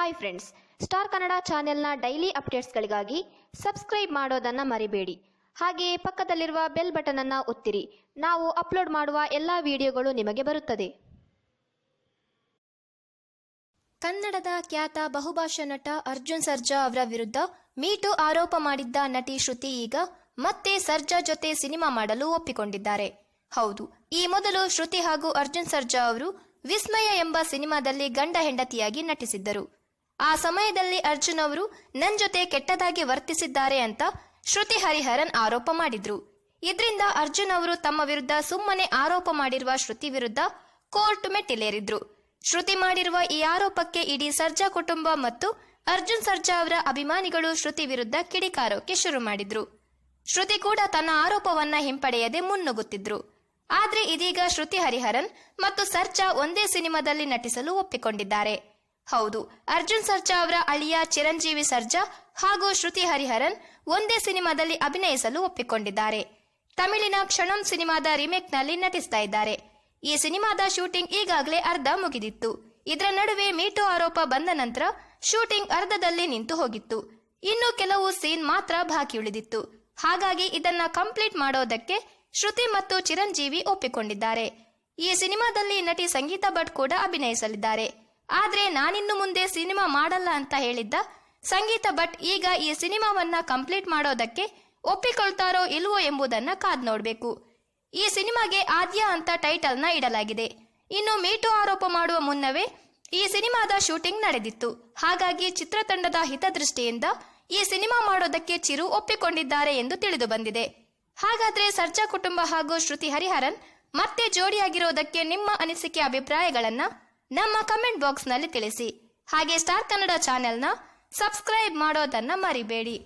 Hi friends star Kannada ಚಾನೆಲ್ನ daily ಅಪ್ಡೇಟ್ಸ್ಗಳಿಗಾಗಿ subscribe ಮಾಡೋದನ್ನು ಮರಿಬೇಡಿ. ಹಾಗೆಯೇ ಪಕ್ಕದಲ್ಲಿರುವ ಬೆಲ್ ಬಟನ್ ಅನ್ನು ಒತ್ತಿರಿ. ನಾವು ಅಪ್ಲೋಡ್ ಮಾಡುವ ಎಲ್ಲ ವಿಡಿಯೋಗಳು ನಿಮಗೆ ಬರುತ್ತದೆ. ಕನ್ನಡದ ಖ್ಯಾತ ಬಹುಭಾಷಾ ನಟ ಅರ್ಜುನ್ ಸರ್ಜಾ ಅವರ ವಿರುದ್ಧ ಮೀಟು ಆರೋಪ ಮಾಡಿದ್ದ ನಟಿ ಶ್ರುತಿ ಈಗ ಮತ್ತೆ ಸರ್ಜಾ ಜೊತೆ ಸಿನಿಮಾ ಮಾಡಲು ಒಪ್ಪಿಕೊಂಡಿದ್ದಾರೆ. ಹೌದು, ಈ ಮೊದಲು ಶ್ರುತಿ ಹಾಗೂ ಅರ್ಜುನ್ ಸರ್ಜಾ ಅವರು ವಿಸ್ಮಯ ಎಂಬ ಸಿನಿಮಾದಲ್ಲಿ ಗಂಡ ಹೆಂಡತಿಯಾಗಿ ನಟಿಸಿದ್ದರು. ಆ ಸಮಯದಲ್ಲಿ ಅರ್ಜುನ್ ಅವರು, ನನ್ ಜೊತೆ ಕೆಟ್ಟದಾಗಿ ವರ್ತಿಸಿದ್ದಾರೆ ಅಂತ ಶ್ರುತಿ ಹರಿಹರನ್ ಆರೋಪ ಮಾಡಿದ್ರು. ಇದರಿಂದ ಅರ್ಜುನ್ ಅವರು ತಮ್ಮ ವಿರುದ್ಧ ಸುಮ್ಮನೆ ಆರೋಪ ಮಾಡಿರುವ ಶ್ರುತಿ ವಿರುದ್ಧ ಕೋರ್ಟ್ ಮೆಟ್ಟಿಲೇರಿದ್ರು. ಶ್ರುತಿ ಮಾಡಿರುವ ಈ ಆರೋಪಕ್ಕೆ ಇಡೀ ಸರ್ಜಾ ಕುಟುಂಬ ಮತ್ತು ಅರ್ಜುನ್ ಸರ್ಜಾ ಅವರ ಅಭಿಮಾನಿಗಳು ಶ್ರುತಿ ವಿರುದ್ಧ ಕಿಡಿಕಾರೋಕೆ ಶುರು ಮಾಡಿದ್ರು. ಶ್ರುತಿ ಕೂಡ ತನ್ನ ಆರೋಪವನ್ನ ಹಿಂಪಡೆಯದೆ ಮುನ್ನುಗ್ಗುತ್ತಿದ್ರು. ಆದ್ರೆ ಇದೀಗ ಶ್ರುತಿ ಹರಿಹರನ್ ಮತ್ತು ಸರ್ಜಾ ಒಂದೇ ಸಿನಿಮಾದಲ್ಲಿ ನಟಿಸಲು ಒಪ್ಪಿಕೊಂಡಿದ್ದಾರೆ. ಹೌದು. ಅರ್ಜುನ್ ಸರ್ಜಾ ಅವರ ಅಳಿಯ ಚಿರಂಜೀವಿ ಸರ್ಜಾ ಹಾಗೂ ಶ್ರುತಿ ಹರಿಹರನ್ ಒಂದೇ ಸಿನಿಮಾದಲ್ಲಿ ಅಭಿನಯಿಸಲು ಒಪ್ಪಿಕೊಂಡಿದ್ದಾರೆ. ತಮಿಳಿನ ಕ್ಷಣಂ ಸಿನಿಮಾದ ರಿಮೇಕ್ನಲ್ಲಿ ನಟಿಸ್ತಾ ಇದ್ದಾರೆ. ಈ ಸಿನಿಮಾದ ಶೂಟಿಂಗ್ ಈಗಾಗಲೇ ಅರ್ಧ ಮುಗಿದಿತ್ತು. ಇದರ ನಡುವೆ ಮೀಟು ಆರೋಪ ಬಂದ ನಂತರ ಶೂಟಿಂಗ್ ಅರ್ಧದಲ್ಲಿ ನಿಂತು ಹೋಗಿತ್ತು. ಇನ್ನು ಕೆಲವು ಸೀನ್ ಮಾತ್ರ ಬಾಕಿ ಉಳಿದಿತ್ತು. ಹಾಗಾಗಿ ಇದನ್ನ ಕಂಪ್ಲೀಟ್ ಮಾಡೋದಕ್ಕೆ ಶ್ರುತಿ ಮತ್ತು ಚಿರಂಜೀವಿ ಒಪ್ಪಿಕೊಂಡಿದ್ದಾರೆ. ಈ ಸಿನಿಮಾದಲ್ಲಿ ನಟಿ ಸಂಗೀತಾ ಭಟ್ ಕೂಡ ಅಭಿನಯಿಸಲಿದ್ದಾರೆ. ಆದ್ರೆ ನಾನಿನ್ನು ಮುಂದೆ ಸಿನಿಮಾ ಮಾಡಲ್ಲ ಅಂತ ಹೇಳಿದ್ದ. ಸಂಗೀತ ಭಟ್ ಈಗ ಈ ಸಿನಿಮಾವನ್ನ ಕಂಪ್ಲೀಟ್ ಮಾಡೋದಕ್ಕೆ ಒಪ್ಪಿಕೊಳ್ತಾರೋ ಇಲ್ವೋ ಎಂಬುದನ್ನ ಕಾದ್ ನೋಡ್ಬೇಕು. ಈ ಸಿನಿಮಾಗೆ ಆದ್ಯ ಅಂತ ಟೈಟಲ್ನ ಇಡಲಾಗಿದೆ. ಇನ್ನು ಮೀಟು ಆರೋಪ ಮಾಡುವ ಮುನ್ನವೇ ಈ ಸಿನಿಮಾದ ಶೂಟಿಂಗ್ ನಡೆದಿತ್ತು. ಹಾಗಾಗಿ ಚಿತ್ರತಂಡದ ಹಿತದೃಷ್ಟಿಯಿಂದ ಈ ಸಿನಿಮಾ ಮಾಡೋದಕ್ಕೆ ಚಿರು ಒಪ್ಪಿಕೊಂಡಿದ್ದಾರೆ ಎಂದು ತಿಳಿದು ಬಂದಿದೆ. ಹಾಗಾದ್ರೆ ಸರ್ಜಾ ಕುಟುಂಬ ಹಾಗೂ ಶ್ರುತಿ ಹರಿಹರನ್ ಮತ್ತೆ ಜೋಡಿಯಾಗಿರೋದಕ್ಕೆ ನಿಮ್ಮ ಅನಿಸಿಕೆ ಅಭಿಪ್ರಾಯಗಳನ್ನ ನಮ್ಮ ಕಮೆಂಟ್ ಬಾಕ್ಸ್ನಲ್ಲಿ ತಿಳಿಸಿ. ಹಾಗೆ ಸ್ಟಾರ್ ಕನ್ನಡ ಚಾನೆಲ್ನ ಸಬ್ಸ್ಕ್ರೈಬ್ ಮಾಡೋದನ್ನ ಮರಿಬೇಡಿ.